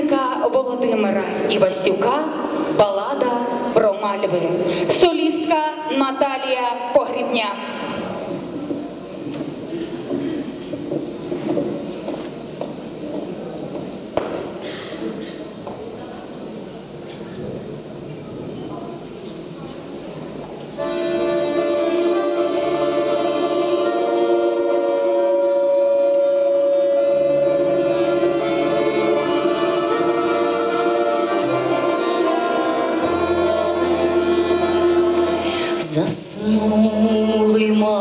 класика Володимира Івасюка, балада про мальви, солістка Наталія Погрібняк. заснули ма.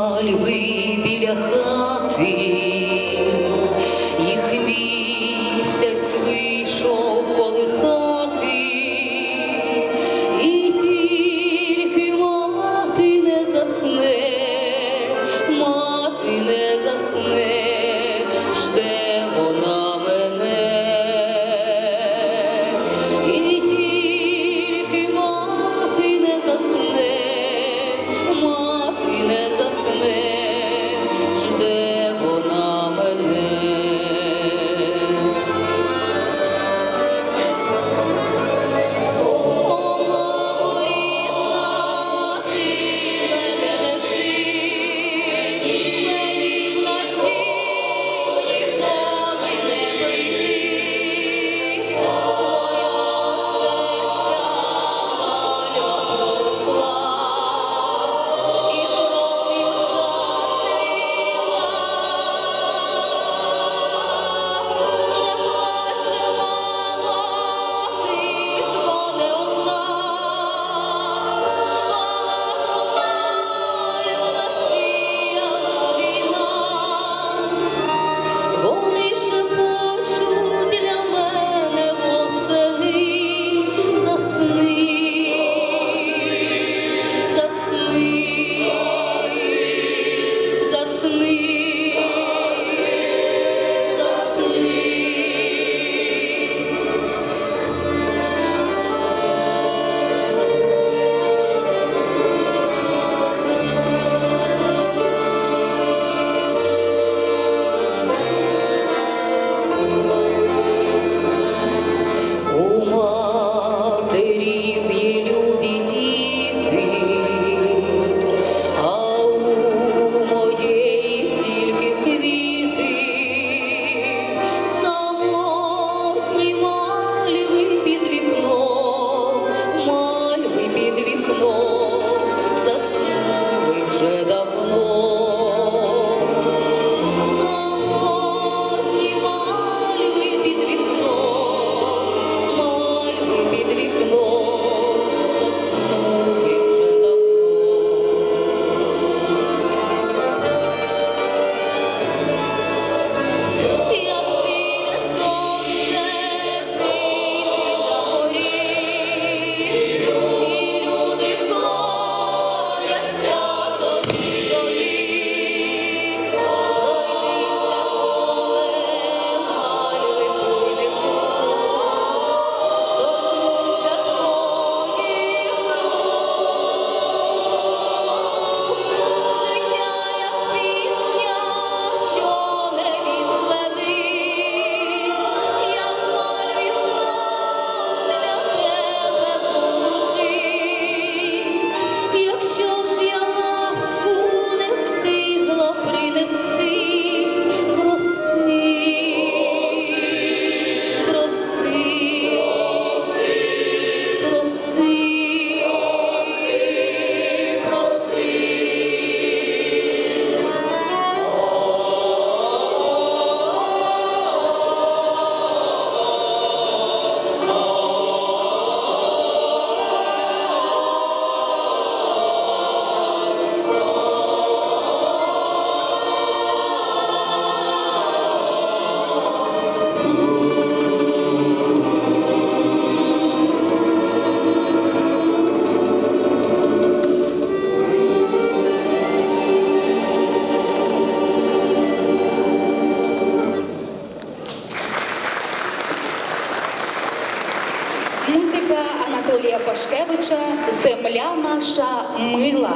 Музика Анатолія Пашкевича Земля наша мила,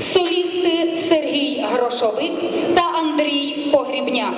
солісти Сергій Грошовик та Андрій Погрібняк.